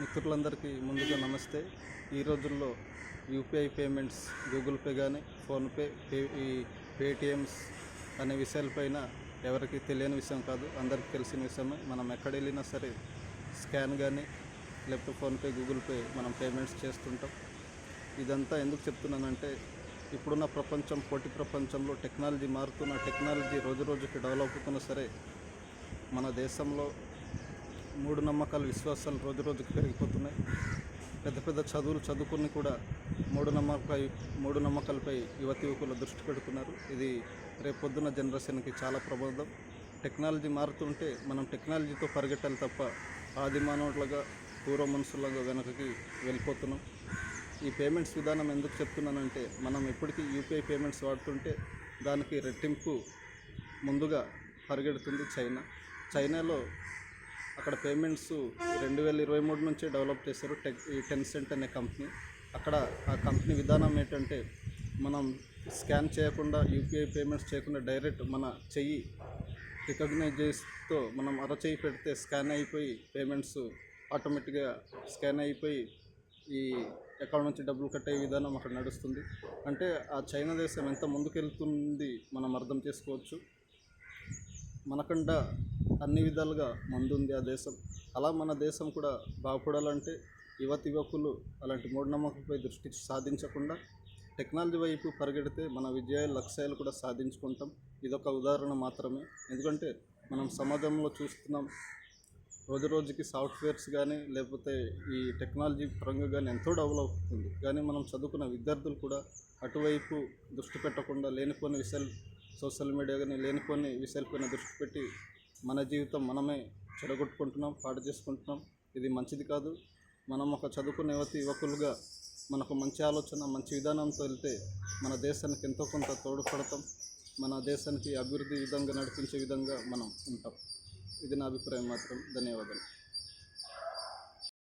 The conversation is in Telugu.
మిత్రులందరికీ ముందుగా నమస్తే. ఈ రోజుల్లో యూపీఐ పేమెంట్స్ గూగుల్ పే కానీ ఫోన్పే పే ఈ పేటిఎమ్స్ అనే విషయాలపైన ఎవరికి తెలియని విషయం కాదు అందరికీ తెలిసిన విషయమే. మనం ఎక్కడ వెళ్ళినా సరే స్కాన్ కానీ లేకపోతే ఫోన్పే గూగుల్ పే మనం పేమెంట్స్ చేస్తుంటాం. ఇదంతా ఎందుకు చెప్తున్నానంటే ఇప్పుడున్న ప్రపంచం పోటీ ప్రపంచంలో టెక్నాలజీ మారుతున్న టెక్నాలజీ రోజు రోజుకి డెవలప్ అవుతున్నా సరే మన దేశంలో మూడు నమ్మకాలు విశ్వాసాలు రోజు రోజుకి పెరిగిపోతున్నాయి. పెద్ద పెద్ద చదువులు చదువుకుని కూడా మూడు నమ్మకాలపై మూడు నమ్మకాలపై యువతి యువకులు దృష్టి పెడుతున్నారు. ఇది రేపొద్దున జనరేషన్కి చాలా ప్రమాదం. టెక్నాలజీ మారుతుంటే మనం టెక్నాలజీతో పరిగెట్టాలి తప్ప ఆది మానవులుగా పూర్వ మనుషులుగా వెనకకి వెళ్ళిపోతున్నాం. ఈ పేమెంట్స్ విధానం ఎందుకు చెప్తున్నానంటే మనం ఎప్పటికీ యూపీఐ పేమెంట్స్ వాడుతుంటే దానికి రెట్టింపు ముందుగా పరిగెడుతుంది చైనా. చైనాలో అక్కడ పేమెంట్స్ రెండు వేల ఇరవై మూడు నుంచే డెవలప్ చేశారు టెక్ ఈ టెన్ సెంట్ అనే కంపెనీ. అక్కడ ఆ కంపెనీ విధానం ఏంటంటే మనం స్కాన్ చేయకుండా యూపీఐ పేమెంట్స్ చేయకుండా డైరెక్ట్ మన చెయ్యి రికగ్నైజేస్తో మనం అరచేయి పెడితే స్కాన్ అయిపోయి పేమెంట్స్ ఆటోమేటిక్గా స్కాన్ అయిపోయి ఈ అకౌంట్ నుంచి డబ్బులు కట్టే విధానం అక్కడ నడుస్తుంది. అంటే ఆ చైనా దేశం ఎంత ముందుకెళ్తుంది మనం అర్థం చేసుకోవచ్చు. మనకంట అన్ని విధాలుగా ముందుంది ఆ దేశం. అలా మన దేశం కూడా బాగుపడాలంటే యువతి యువకులు అలాంటి మూఢనమ్మకంపై దృష్టి సాధించకుండా టెక్నాలజీ వైపు పరిగెడితే మన విజయాలు లక్ష్యాలు కూడా సాధించుకుంటాం. ఇదొక ఉదాహరణ మాత్రమే. ఎందుకంటే మనం సమాజంలో చూస్తున్నాం రోజు రోజుకి సాఫ్ట్వేర్స్ కానీ లేకపోతే ఈ టెక్నాలజీ పరంగా కానీ ఎంతో డెవలప్ అవుతుంది. కానీ మనం చదువుకున్న విద్యార్థులు కూడా అటువైపు దృష్టి పెట్టకుండా లేనిపోని విషయాలు సోషల్ మీడియా కానీ లేనిపోని విషయాలపైన దృష్టి పెట్టి మన జీవితం మనమే చెడగొట్టుకుంటున్నాం పాడు చేసుకుంటున్నాం. ఇది మంచిది కాదు. మనం ఒక చదువుకున్న యువతి యువకులుగా మనకు మంచి ఆలోచన మంచి విధానంతో వెళ్తే మన దేశానికి ఎంతో కొంత తోడ్పడతాం. మన దేశానికి అభివృద్ధి విధంగా నడిపించే విధంగా మనం ఉంటాం. ఇది నా అభిప్రాయం మాత్రం. ధన్యవాదాలు.